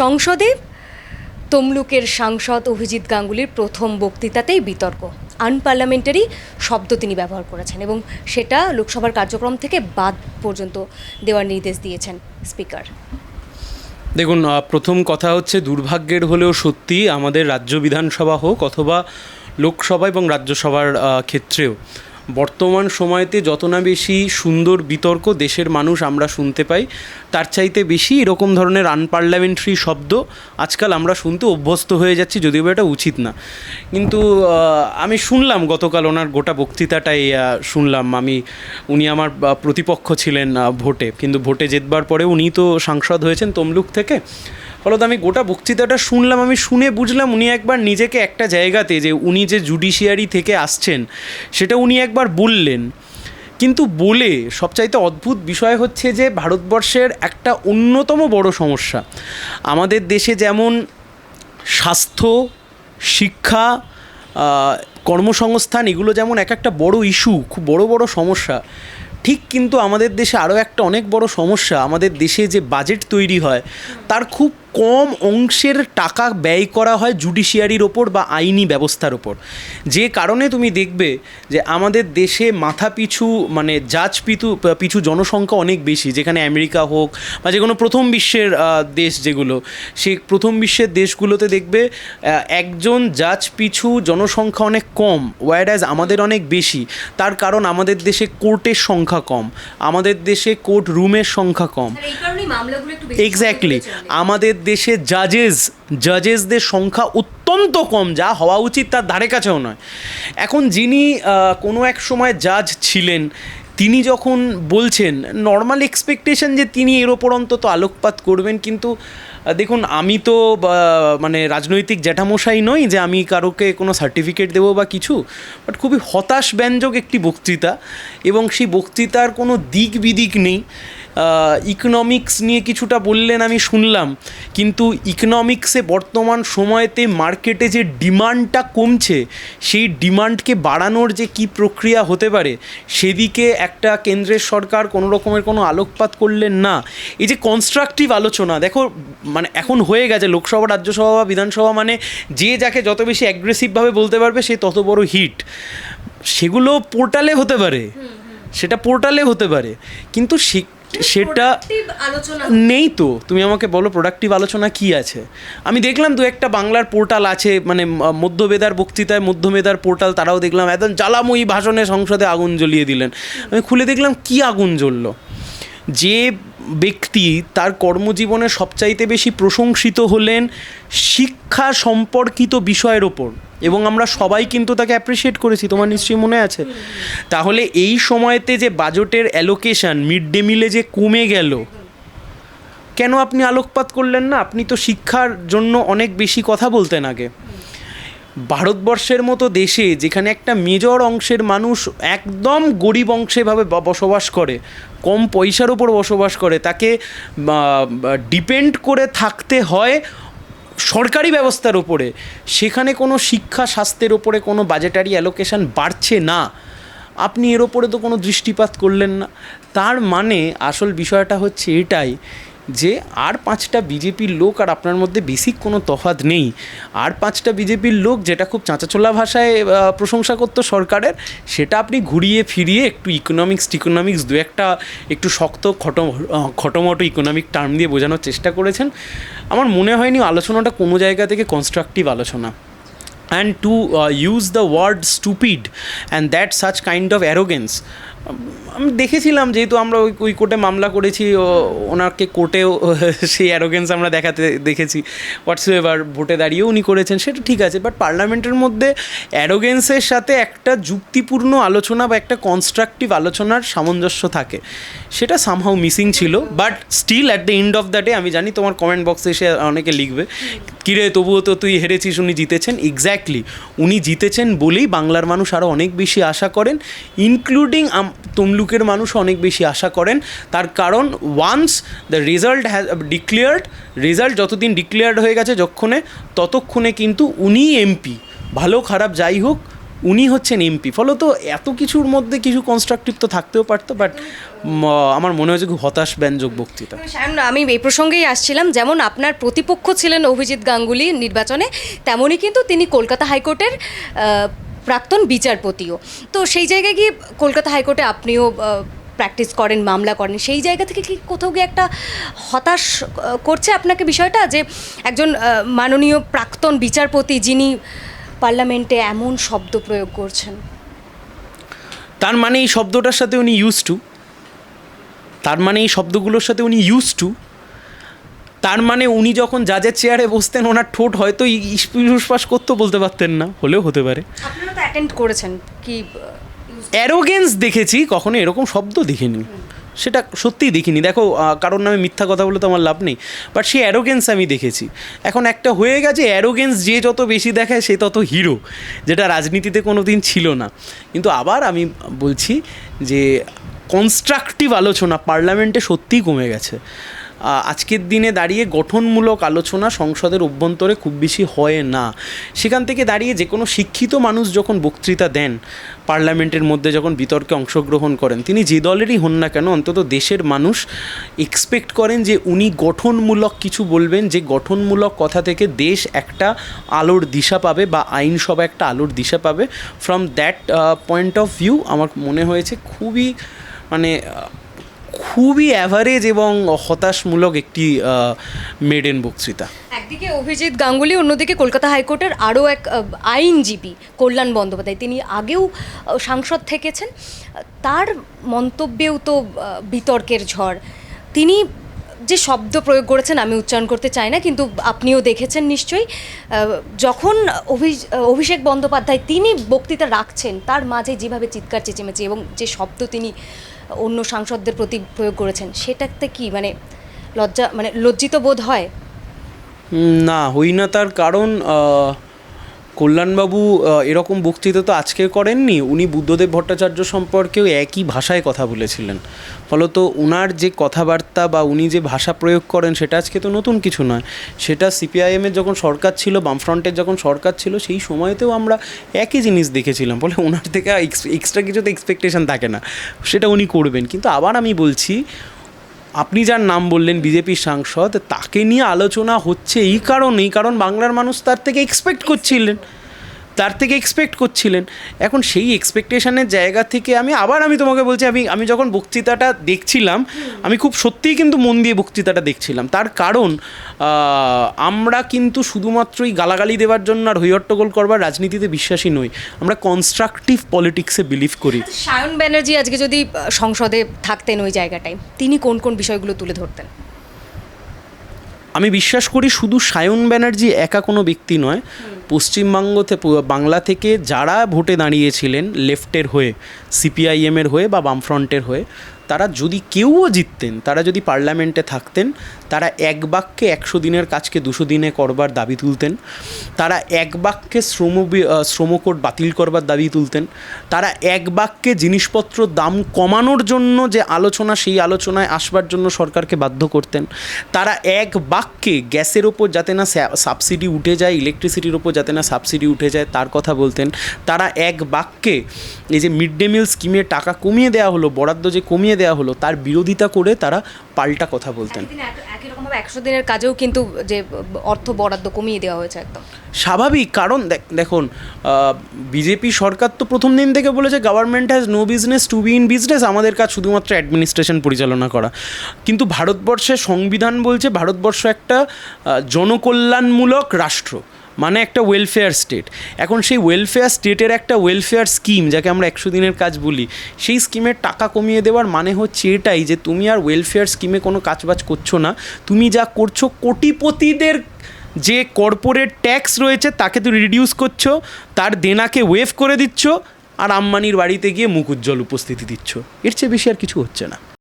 সংসদে? তমলুকের সাংসদ অভিজিৎ গাঙ্গুলির প্রথম বক্তৃতাতেই বিতর্ক। আনপার্লামেন্টারি শব্দ তিনি ব্যবহার করেছেন এবং সেটা লোকসভার কার্যক্রম থেকে বাদ পর্যন্ত দেওয়ার নির্দেশ দিয়েছেন স্পিকার। দেখুন প্রথম কথা হচ্ছে দুর্ভাগ্যের হলেও সত্যি আমাদের রাজ্য বিধানসভা হোক অথবা লোকসভা এবং রাজ্যসভার ক্ষেত্রেও বর্তমান সময়তে যত না বেশি সুন্দর বিতর্ক দেশের মানুষ আমরা শুনতে পাই, তার চাইতে বেশি এরকম ধরনের আনপার্লামেন্টারি শব্দ আজকাল আমরা শুনতে অভ্যস্ত হয়ে যাচ্ছি, যদিও এটা উচিত না। কিন্তু আমি শুনলাম গতকাল ওনার গোটা বক্তৃতাটাই শুনলাম। আমি, উনি আমার প্রতিপক্ষ ছিলেন ভোটে। কিন্তু ভোটে জেতবার পরে উনি তো সাংসদ হয়েছেন তমলুক থেকে। ফলত আমি গোটা বক্তৃতাটা শুনলাম, আমি শুনে বুঝলাম উনি একবার নিজেকে একটা জায়গাতে যে উনি যে জুডিশিয়ারি থেকে আসছেন, সেটা উনি একবার বললেন। কিন্তু বলে সবচাইতে অদ্ভুত বিষয় হচ্ছে যে ভারতবর্ষের একটা অন্যতম বড় সমস্যা। আমাদের দেশে যেমন স্বাস্থ্য, শিক্ষা কর্মসংস্থান এগুলো যেমন এক একটা বড় ইস্যু খুব বড় বড় সমস্যা, ঠিক কিন্তু আমাদের দেশে আরও একটা অনেক বড় সমস্যা, আমাদের দেশে যে বাজেট তৈরি হয়, তার খুব কম অংশের টাকা ব্যয় করা হয় জুডিশিয়ারির ওপর বা আইনি ব্যবস্থার ওপর। যে কারণে তুমি দেখবে যে আমাদের দেশে মাথা পিছু মানে জাজ পিছু পিছু জনসংখ্যা অনেক বেশি। যেখানে আমেরিকা হোক বা যে কোনো প্রথম বিশ্বের দেশ যেগুলো সেই প্রথম বিশ্বের দেশগুলোতে দেখবে একজন জাজ পিছু জনসংখ্যা অনেক কম ওয়ার আমাদের অনেক বেশি। তার কারণ আমাদের দেশে কোর্টের সংখ্যা কম আমাদের দেশে কোর্ট রুমের সংখ্যা কম। এক্স্যাক্টলি আমাদের দেশে জাজেস জাজেসদের সংখ্যা অত্যন্ত কম, যা হওয়া উচিত তার ধারে কাছেও নয়। এখন যিনি কোনো এক সময় জাজ ছিলেন, তিনি যখন বলছেন নর্মাল এক্সপেকটেশন যে তিনি এর ওপর অন্তত আলোকপাত করবেন, কিন্তু দেখুন, আমি তো মানে রাজনৈতিক জ্যাঠামশাই নই যে আমি কারোকে কোনো সার্টিফিকেট দেবো বা কিছু বাট খুবই হতাশ ব্যঞ্জক একটি বক্তৃতা এবং সেই বক্তৃতার কোনো দিক বিদিক নেই। ইকোনমিক্স নিয়ে কিছুটা বললেন আমি শুনলাম। কিন্তু ইকোনমিক্সে বর্তমান সময়তে মার্কেটে যে ডিমান্ডটা কমছে সেই ডিমান্ডকে বাড়ানোর যে কি প্রক্রিয়া হতে পারে সেদিকে একটা কেন্দ্রের সরকার কোনো রকমের কোনো আলোকপাত করলেন না। এই যে কনস্ট্রাকটিভ আলোচনা দেখো মানে এখন হয়ে গেছে লোকসভা রাজ্যসভা বা বিধানসভা মানে যে যাকে যত বেশি অ্যাগ্রেসিভভাবে বলতে পারবে সে তত বড় হিট সেগুলো পোর্টালে হতে পারে। সেটা পোর্টালে হতে পারে। কিন্তু সে- সেটা আলোচনা। নেই তো। তুমি আমাকে বলো প্রোডাক্টিভ আলোচনা কি আছে? আমি দেখলাম দু একটা বাংলার পোর্টাল আছে মানে মধ্যবেদার বক্তৃতায় মধ্যমেদার পোর্টাল তারাও দেখলাম একদম জ্বালাময়ী ভাষণে সংসদে আগুন জ্বলিয়ে দিলেন। আমি খুলে দেখলাম কি আগুন জ্বললো? যে ব্যক্তি তার কর্মজীবনে সবচাইতে বেশি প্রশংসিত হলেন শিক্ষা সম্পর্কিত বিষয়ের ওপর। এবং আমরা সবাই কিন্তু তাকে অ্যাপ্রিসিয়েট করেছি, তোমার নিশ্চয়ই মনে আছে? তাহলে এই সময়তে যে বাজেটের অ্যালোকেশন মিড ডে মিলে যে কমে গেল, কেন আপনি আলোকপাত করলেন না? আপনি তো শিক্ষার জন্য অনেক বেশি কথা বলতেন আগে। ভারতবর্ষের মতো দেশে যেখানে একটা মেজর অংশের মানুষ একদম গরিব অংশেভাবে বসবাস করে, কম পয়সার উপর বসবাস করে, তাকে ডিপেন্ড করে থাকতে হয় সরকারি ব্যবস্থার ওপরে সেখানে কোনো শিক্ষা স্বাস্থ্যের ওপরে কোনো বাজেটারি অ্যালোকেশন বাড়ছে না, আপনি এর ওপরে তো কোনো দৃষ্টিপাত করলেন না। তার মানে আসল বিষয়টা হচ্ছে এটাই যে আর পাঁচটা বিজেপির লোক আর আপনার মধ্যে বেসিক কোনো তফাৎ নেই। আর পাঁচটা বিজেপির লোক যেটা খুব চাঁচাচোলা ভাষায় প্রশংসা করতো সরকারের সেটা আপনি ঘুরিয়ে ফিরিয়ে একটু ইকোনমিক্স টিকোনমিক্স দু একটা একটু শক্ত খট খটোমটো ইকোনমিক টার্ম দিয়ে বোঝানোর চেষ্টা করেছেন। আমার মনে হয়নি আলোচনাটা কোনো জায়গা থেকে কনস্ট্রাকটিভ আলোচনা। To uh, use the word stupid and that such kind of arrogance আমি দেখেছিলাম যেহেতু আমরা ওই ওই কোর্টে মামলা করেছি, ও- ওনাকে কোর্টেও সেই অ্যারোগেন্স আমরা দেখাতে দেখেছি। হোয়াটস এভার ভোটে দাঁড়িয়েও উনি করেছেন, সেটা ঠিক আছে। বাট পার্লামেন্টের মধ্যে অ্যারোগেন্সের সাথে একটা যুক্তিপূর্ণ আলোচনা বা একটা কনস্ট্রাকটিভ আলোচনার সামঞ্জস্য থাকে। সেটা সামহাও মিসিং ছিল। But still at the end of the day আমি জানি তোমার কমেন্ট বক্সে এসে অনেকে লিখবে, কিরে, তবুও তো তুই হেরেছিস, উনি জিতেছেন? এক্স্যাক্টলি উনি জিতেছেন বলেই বাংলার মানুষ আরও অনেক বেশি আশা করেন ইনক্লুডিং তমলুকের মানুষ অনেক বেশি আশা করেন। তার কারণ once the result has declared result যতদিন ডিক্লেয়ার্ড হয়ে গেছে যক্ষণে, ততক্ষণে কিন্তু উনি এমপি ভালো, খারাপ, যাই হোক, উনি হচ্ছেন এমপি ফলত এত কিছুর মধ্যে কিছু কনস্ট্রাকটিভ তো থাকতেও পারতো বাট আমার মনে হয়েছে খুব হতাশ, ব্যঞ্জক বক্তৃতা। আমি এই প্রসঙ্গেই আসছিলাম, যেমন আপনার প্রতিপক্ষ ছিলেন অভিজিৎ গাঙ্গুলি নির্বাচনে, তেমনই কিন্তু তিনি কলকাতা হাইকোর্টের প্রাক্তন বিচারপতিও। তো সেই জায়গায় গিয়ে কলকাতা হাইকোর্টে আপনিও প্র্যাকটিস করেন, মামলা করেন। সেই জায়গা থেকে কি কোথাও গিয়ে একটা হতাশ করছে আপনাকে বিষয়টা? যে একজন মাননীয় প্রাক্তন বিচারপতি যিনি পার্লামেন্টে এমন শব্দ প্রয়োগ করছেন? তার মানে এই শব্দটার সাথে উনি ইউজ টু তার মানে এই শব্দগুলোর সাথে উনি ইউজ টু তার মানে উনি যখন জাজের চেয়ারে বসতেন ওনার ঠোঁট হয়তো ইস্পাস করতেও বলতে পারতেন না হলেও হতে পারে। আপনারা তো অ্যাটেন্ড করেছেন কি অ্যারোগেন্স দেখেছি কখনো এরকম শব্দ দেখিনি। সেটা সত্যিই দেখিনি। দেখো কারোর নামে মিথ্যা কথা বলে তো আমার লাভ নেই। বাট সেই অ্যারোগেন্স আমি দেখেছি। এখন একটা হয়ে গেছে অ্যারোগেন্স যে যত বেশি দেখায় সে তত হিরো যেটা রাজনীতিতে কোনো দিন ছিল না। কিন্তু আবার আমি বলছি যে কনস্ট্রাকটিভ আলোচনা পার্লামেন্টে সত্যিই কমে গেছে। আজকের দিনে দাঁড়িয়ে গঠনমূলক আলোচনা সংসদের অভ্যন্তরে খুব বেশি হয় না। সেখান থেকে দাঁড়িয়ে যে কোনো শিক্ষিত মানুষ যখন বক্তৃতা দেন, পার্লামেন্টের মধ্যে যখন বিতর্কে অংশগ্রহণ করেন, তিনি যে দলেরই হন না কেন, অন্তত দেশের মানুষ এক্সপেক্ট করেন যে উনি গঠনমূলক কিছু বলবেন, যে গঠনমূলক কথা থেকে দেশ একটা আলোর দিশা পাবে বা আইনসভা একটা আলোর দিশা পাবে। From that point of view আমার মনে হয়েছে খুবই মানে খুবই অ্যাভারেজ এবং হতাশমূলক একটি মেডেন বক্তৃতা। একদিকে অভিজিৎ গাঙ্গুলি, অন্যদিকে কলকাতা হাইকোর্টের আরও এক আইনজীবী কল্যাণ বন্দ্যোপাধ্যায়। তিনি আগেও সাংসদ থেকেছেন। তার মন্তব্যেও তো বিতর্কের ঝড়। তিনি যে শব্দ প্রয়োগ করেছেন আমি উচ্চারণ করতে চাই না, কিন্তু আপনিও দেখেছেন নিশ্চয়ই। যখন অভি- অভিষেক বন্দ্যোপাধ্যায় তিনি বক্তৃতা রাখছেন, তার মাঝে যেভাবে চিৎকার চেঁচেমেচি এবং যে শব্দ তিনি অন্য সাংসদদের প্রতি প্রয়োগ করেছেন, সেটাতে কি মানে লজ্জা মানে লজ্জিত বোধ হয়? না, হই না তার কারণ কল্যাণবাবু এরকম বক্তৃতা তো আজকে করেননি। উনি বুদ্ধদেব ভট্টাচার্য সম্পর্কেও একই ভাষায় কথা বলেছিলেন। ফলত ওনার যে কথাবার্তা বা উনি যে ভাষা প্রয়োগ করেন, সেটা আজকে তো নতুন কিছু নয়। সেটা সিপিআইএমের যখন সরকার ছিল, বামফ্রন্টের যখন সরকার ছিল, সেই সময়তেও আমরা একই জিনিস দেখেছিলাম। ফলে ওনার থেকে এক্সট্রা কিছু তো এক্সপেকটেশন থাকে না। সেটা উনি করবেন। কিন্তু আবার আমি বলছি আপনি যার নাম বললেন বিজেপির সাংসদ, তাকে নিয়ে আলোচনা হচ্ছে এই কারণেই, কারণ বাংলার মানুষ তার থেকে এক্সপেক্ট করছিলেন। তার থেকে এক্সপেক্ট করছিলেন। এখন সেই এক্সপেকটেশনের জায়গা থেকে আমি আবার আমি তোমাকে বলছি আমি আমি যখন বক্তৃতাটা দেখছিলাম আমি খুব সত্যিই কিন্তু মন দিয়ে বক্তৃতাটা দেখছিলাম। তার কারণ আমরা কিন্তু শুধুমাত্রই গালাগালি দেওয়ার জন্য আর হৈহট্টগোল করবার রাজনীতিতে বিশ্বাসী নই। আমরা কনস্ট্রাকটিভ পলিটিক্সে বিলিভ করি। সায়ন ব্যানার্জি আজকে যদি সংসদে থাকতেন ওই জায়গাটায় তিনি কোন কোন বিষয়গুলো তুলে ধরতেন? আমি বিশ্বাস করি শুধু সায়ন ব্যানার্জি একা কোনো ব্যক্তি নয় পশ্চিমবঙ্গ থেকে বাংলা থেকে যারা ভোটে দাঁড়িয়েছিলেন লেফটের হয়ে, সিপিআইএমের হয়ে বা বামফ্রন্টের হয়ে, তারা যদি কেউও জিততেন, তারা যদি পার্লামেন্টে থাকতেন তারা এক বাক্যে একশো দিনের কাজকে দুশো দিনে করবার দাবি তুলতেন। তারা এক বাক্যে শ্রম শ্রমকোড বাতিল করবার দাবি তুলতেন। তারা এক বাক্যে জিনিসপত্র দাম কমানোর জন্য যে আলোচনা, সেই আলোচনায় আসবার জন্য সরকারকে বাধ্য করতেন। তারা এক বাক্যে গ্যাসের ওপর যাতে না সাবসিডি উঠে যায়, ইলেকট্রিসিটির ওপর যাতে না সাবসিডি উঠে যায়, তার কথা বলতেন। তারা এক বাক্যে এই যে মিড ডে মিল স্কিমে টাকা কমিয়ে দেওয়া হলো, বরাদ্দ যে কমিয়ে দেওয়া হলো, তার বিরোধিতা করে তারা পাল্টা কথা বলতেন। একশো দিনের কাজেও কিন্তু যে অর্থ বরাদ্দ কমিয়ে দেওয়া হয়েছে একদম। স্বাভাবিক কারণ দেখ- দেখুন বিজেপি সরকার তো প্রথম দিন থেকে বলেছে government has no business to be in business আমাদের কাজ শুধুমাত্র অ্যাডমিনিস্ট্রেশন পরিচালনা করা। কিন্তু ভারতবর্ষের সংবিধান বলছে ভারতবর্ষ একটা জনকল্যাণমূলক রাষ্ট্র। মানে একটা ওয়েলফেয়ার স্টেট এখন সেই ওয়েলফেয়ার স্টেটের একটা ওয়েলফেয়ার স্কিম যাকে আমরা একশো দিনের কাজ বলি, সেই স্কিমের টাকা কমিয়ে দেওয়ার মানে হচ্ছে এটাই যে তুমি আর ওয়েলফেয়ার স্কিমে কোনো কাজবাজ করছ না। তুমি যা করছ, কোটিপতিদের যে কর্পোরেট ট্যাক্স রয়েছে, তাকে তুমি রিডিউস করছ, তার দেনাকে ওয়েভ করে দিচ্ছ, আর আম্বানির বাড়িতে গিয়ে মুখ উজ্জ্বল উপস্থিতি দিচ্ছ। এর চেয়ে বেশি আর কিছু হচ্ছে না।